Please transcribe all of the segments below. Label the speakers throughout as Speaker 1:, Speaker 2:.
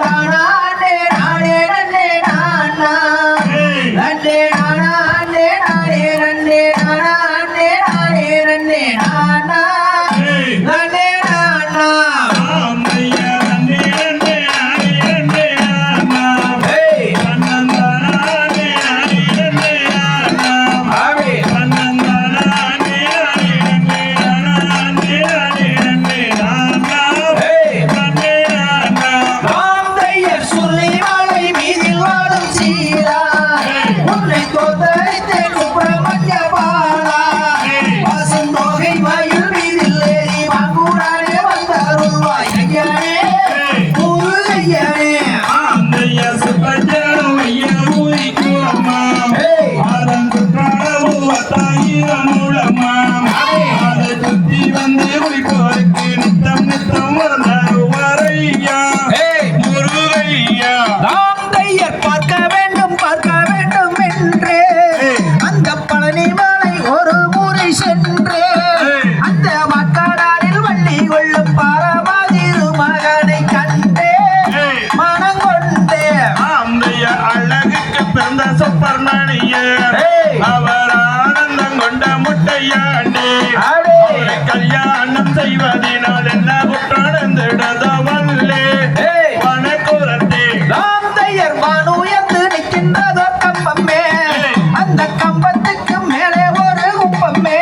Speaker 1: Tara. Hey, சுப்பர்மணியர்
Speaker 2: ஏய்.
Speaker 1: அவர் ஆனந்தம் கொண்ட முட்டையாண்டி. கல்யாணம் செய்வதினால் என்ன குற்றானந்திடதவல்லே
Speaker 2: ஏய்.
Speaker 1: வனக்குரத்தே
Speaker 2: நாம் தையர் வான் உயர்ந்து நிற்கின்றதோ கம்பமே. அந்த கம்பத்துக்கு மேலே ஒரு கும்பமே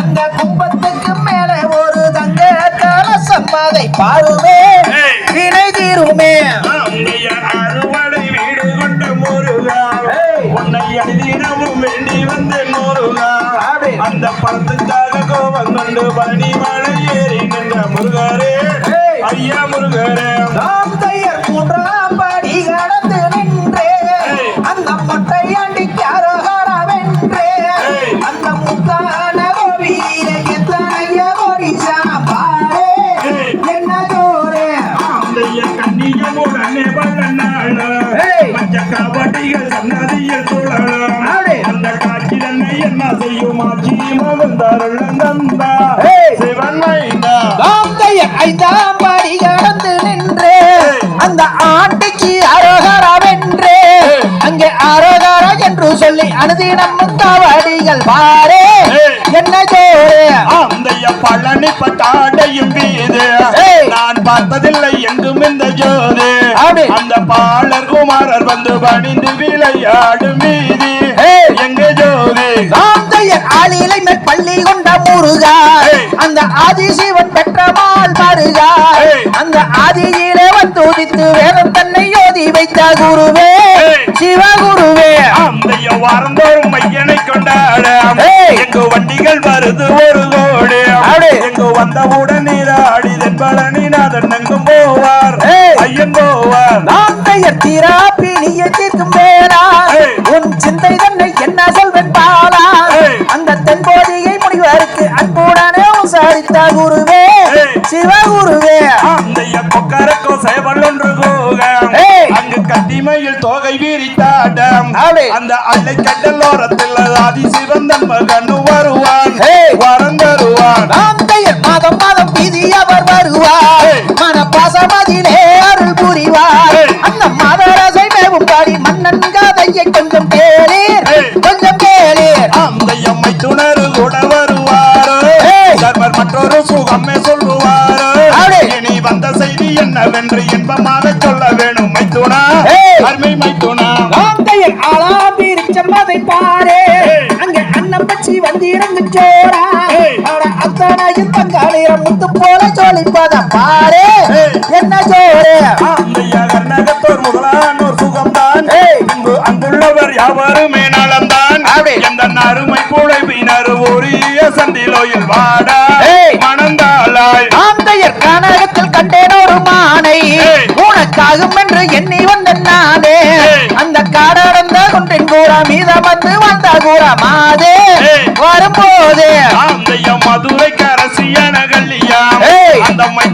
Speaker 2: அந்த கும்பத்துக்கு மேலே ஒரு தங்க கலசம். அதை பாருமே. வினை தீருமே.
Speaker 1: அடிதினமும் வேண்டி வந்த முருகா. அந்த பணத்துக்காக கோபம் கொண்டு பனிமலை ஏறி நின்ற முருகரே. ஐயா முருகரே
Speaker 2: நாம் தையர்
Speaker 1: சன்னதியில் சுழலும். அந்த காட்சி தன்னை என்ன செய்யும் ஆட்சி மகந்தாருள் நந்தா
Speaker 2: ஏய்.
Speaker 1: சிவன்
Speaker 2: ஐந்தாம் படி கடந்து நின்றே. அந்த. அங்கே அரோகரா என்று சொல்லி அனுதினம் முத்தாவடிகள் பாரே. என்ன
Speaker 1: பழனி பட்டாடையும் வீது. நான் பார்த்ததில்லை எங்கும் இந்த ஜோதி. அந்த பாலர் குமாரர் வந்து பணிந்து விளையாடும் வீதி. எங்க ஜோதி
Speaker 2: ஆளிலை மேல் பள்ளி கொண்ட முருகா. அந்த ஆதிசிவன் பெற்றமால் மருகா. அந்த ஆதியிலே வந்து உதித்து வேதம் தன்னை யோதி வைத்த குருவே. சிவகுருவே
Speaker 1: அந்தைய வாரந்தோறும் மையனை கொண்டாட. எங்கு வண்டிகள் வருது ஒரு
Speaker 2: ஆமே.
Speaker 1: எங்கு வந்தவுடன் நீராடி தென்பழனி நாதன் எங்கும் போவார். ஐயன் போவார்
Speaker 2: நாம் தையர் தீரா பிணியை தீர்க்கும்
Speaker 1: கத்திமையில் தோகை விரித்தாடம்
Speaker 2: ஆமே.
Speaker 1: அந்த அலை கடலோரத்தில் ஆதி சிவந்தன் மகன் வருவான். வரம் தருவான்
Speaker 2: மாதம் மாதம் வீதி அவர் வருவார். மன பாசமதிலே அருள் புரிவார். அந்த மாதரசை மேவும் பாடி மன்னன் கதையை கொஞ்சம் கேளீர். கொஞ்சம் கேளீர்
Speaker 1: அந்த எம்மை துணரு கூட வருவாரோ மற்றொரு சுகமே சொல்லுவாரோ. இனி வந்த செய்தி என்னவென்று இன்பமாக சொல்ல
Speaker 2: வந்திறங்கு சோரா அத்தனையும் தங்காளிரம் முத்து போல ஜோலிப்பத பாரே. என்ன ஜோரே
Speaker 1: அந்த கர்நாகத்தோர் முதலானோர் சுகம்தான்
Speaker 2: ஏய்.
Speaker 1: இங்கு அங்குள்ளவர் யாவருமே நலம்தான். எந்த அருமை புழைப்பினர் உரிய சந்திலோயில் வாடா. மணந்தாளாய்
Speaker 2: நாம் தையர் கனகத்தில் கண்டேன் ஒரு மானை. உனக்காகும் என்று எண்ணி வந்த நானே. அந்த காடடந்த கொண்டின் கூற மீத வந்து வந்த கூற மாதே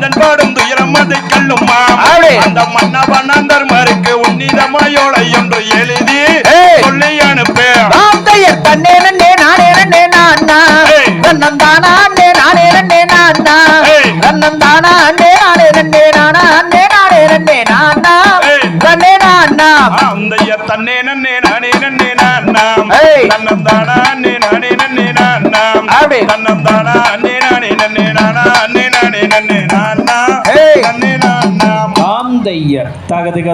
Speaker 1: மைந்தன் பாடும் துயரம் அதை கல்லுமா. அந்த மன்னவனந்தர் மருக்கு உன்னிதமாயோளை என்று எழுதி. சொல்லி அனுப்பு
Speaker 2: தன்னே நன்னே நானே நன்னே நானா
Speaker 1: ஏய்.
Speaker 2: தன்னந்தானா அண்ணே நானே நன்னே நானா
Speaker 1: ஏய்.
Speaker 2: தன்னந்தானா அண்ணே நானே நன்னே நானா அண்ணே நானே நன்னே நானா நாம்
Speaker 1: அந்தைய தன்னே நன்னே நானே நன்னே நான் நாம்
Speaker 2: ஏய்.
Speaker 1: தன்னம் தானா அன்னே நானே நன்னே நானே நன்னே நானா அன்னே நானே நன்னே நான் நாம்
Speaker 2: ஏய்.